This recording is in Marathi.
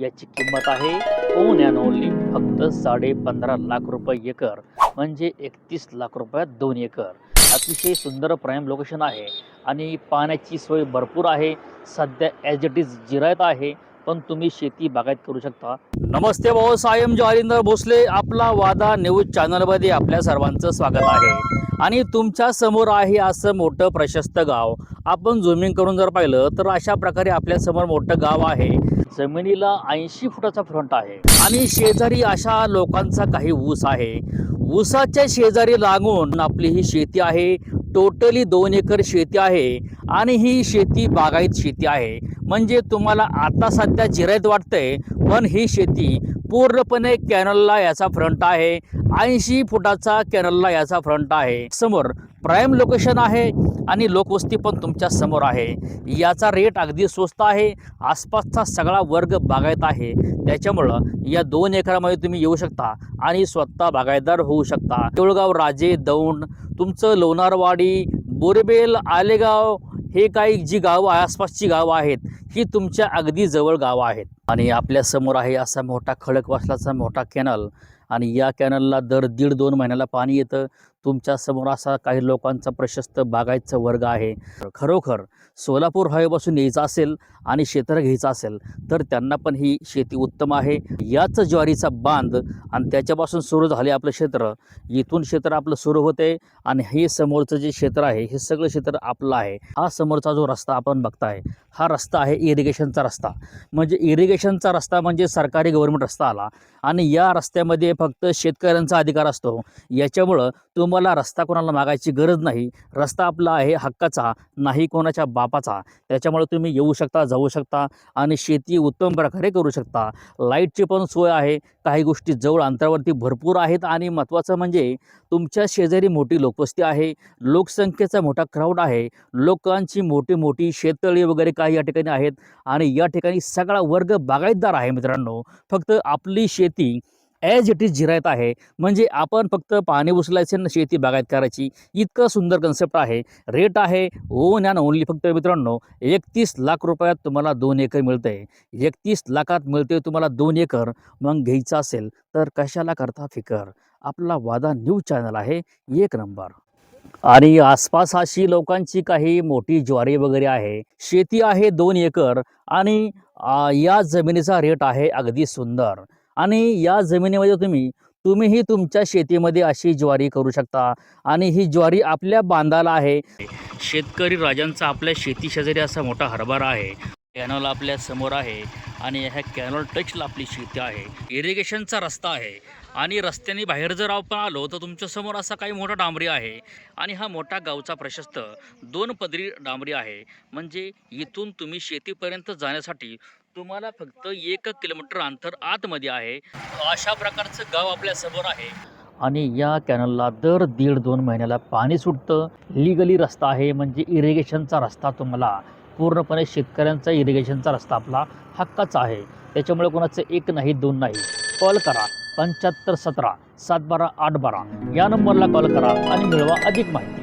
याची किंमत आहे ओन अँड ओनली फक्त साडे पंधरा लाख रुपये एकर म्हणजे एकतीस लाख रुपयात दोन एकर. अतिशय सुंदर प्राईम लोकेशन आहे आणि पाण्याची सोय भरपूर आहे. सध्या ॲज इट इज जिरायत आहे पण तुम्ही शेती बागायत करू शकता. नमस्ते भाऊ सायम ज्वारिंदर भोसले आपला वादा न्यूज चॅनलमध्ये आपल्या सर्वांचं स्वागत आहे. आणि तुमच्यासमोर आहे असं मोठं प्रशस्त गाव आपण झुमिंग करून जर पाहिलं तर अशा प्रकारे आपल्यासमोर मोठं गाव आहे. जमिनीला ऐंशी फुटाचा फ्रंट आहे. आणि शेजारी अशा लोकांचा काही ऊस आहे. ऊसाच्या शेजारी लागून आपली ही शेती आहे. टोटली दोन एकर शेती आहे. आणि ही शेती बागायत शेती आहे. म्हणजे तुम्हाला आता सध्या जिरायत वाटतंय पण ही शेती पूर्णपणे कॅनलला याचा फ्रंट आहे. ऐंशी फुटाचा कॅनलला याचा फ्रंट आहे. समोर प्राईम लोकेशन आहे आणि लोकवस्ती पण तुमच्यासमोर आहे. याचा रेट अगदी स्वस्त आहे. आसपासचा सगळा वर्ग बागायत आहे. त्याच्यामुळं या दोन एकरामध्ये तुम्ही येऊ शकता आणि स्वतः बागायतदार होऊ शकता. केळगाव राजे दौंड तुमचं लोणारवाडी बोरबेल आलेगाव हे काही जी गावं आसपासची गावं आहेत ही तुमच्या अगदी जवळ गावं आहेत. आणि आपल्यासमोर आहे असा मोठा खडकवासलाचा मोठा कॅनल. आणि या कॅनलला दर दीड दोन महिन्याला पाणी येतं. तुमच्यासमोर असा काही लोकांचा प्रशस्त बागायतचा वर्ग आहे. खरोखर सोलापूर हवेपासून यायचं असेल आणि क्षेत्र घ्यायचं असेल तर त्यांना पण ही शेती उत्तम आहे. याच ज्वारीचा बांध आणि त्याच्यापासून सुरू झाले आपलं क्षेत्र. इथून क्षेत्र आपलं सुरू होते आणि हे समोरचं जे क्षेत्र आहे हे सगळं क्षेत्र आपलं आहे. हा समोरचा जो रस्ता आपण बघताय हा रस्ता आहे इरिगेशनचा रस्ता. म्हणजे इरिगेशन इरिगेशनचा रस्ता म्हणजे सरकारी गव्हर्नमेंट रस्ता आला. आणि या रस्त्यामध्ये फक्त शेतकऱ्यांचा अधिकार असतो. याच्यामुळं तुम्हाला रस्ता कोणाला मागायची गरज नाही. रस्ता आपला आहे हक्काचा नाही कोणाच्या बापाचा. त्याच्यामुळे तुम्ही येऊ शकता जाऊ शकता आणि शेती उत्तम प्रकारे करू शकता. लाईटची पण सोय आहे. काही गोष्टी जवळ अंतरावरती भरपूर आहेत आणि महत्त्वाचं म्हणजे तुमच्या शेजारी मोठी लोकवस्ती आहे. लोकसंख्येचा मोठा क्राऊड आहे. लोकांची मोठी मोठी शेततळी वगैरे काही या ठिकाणी आहेत. आणि या ठिकाणी सगळा वर्ग बागायतदार आहे मित्रांनो. फक्त आपली शेती ॲज इट इज जिरायत आहे. म्हणजे आपण फक्त पाणी उचलायचं शेती बागायत करायची. इतकं सुंदर कन्सेप्ट आहे. रेट आहे. ओन अँड ओनली फक्त मित्रांनो. एकतीस लाख रुपयात तुम्हाला दोन एकर मिळतंय. एकतीस लाखात मिळते तुम्हाला दोन एकर. मग घ्यायचं असेल तर कशाला करता फिकर? आपला वादा न्यूज चॅनल आहे. एक नंबर. आणि आसपास अशी लोकांची काही मोठी ज्वारी वगैरे आहे. शेती आहे दोन एकर आणि या जमिनीचा रेट आहे अगदी सुंदर. आणि या जमिनीमध्ये तुम्ही तुम्हीही तुमच्या शेतीमध्ये अशी ज्वारी करू शकता. आणि ही ज्वारी आपल्या बांधाला आहे. शेतकरी राजांचा आपल्या शेती शेजारी असा मोठा हरभरा आहे. कॅनॉल आपल्यासमोर आहे आणि ह्या कॅनॉल टचला आपली शेती आहे. इरिगेशनचा रस्ता आहे. आणि रस्त्याने बाहेर जर आपण आलो तर तुमच्यासमोर असा काही मोठा डांबरी आहे. आणि हा मोठा गावचा प्रशस्त दोन पदरी डांबरी आहे. म्हणजे इथून तुम्ही शेतीपर्यंत जाण्यासाठी तुम्हाला फक्त एक किलोमीटर अंतर आतमध्ये आहे. अशा प्रकारचं गाव आपल्यासमोर आहे. आणि या कॅनलला दर दीड दोन महिन्याला पाणी सुटतं. लिगली रस्ता आहे म्हणजे इरिगेशनचा रस्ता तुम्हाला पूर्णपणे शेतकऱ्यांचा इरिगेशनचा रस्ता आपला हक्काचा आहे. त्याच्यामुळे कोणाचं एक नाही दोन नाही. कॉल करा. पंच्याहत्तर सतरा सात बारा आठ बारा. या नंबरला कॉल करा आणि मिळवा अधिक माहिती.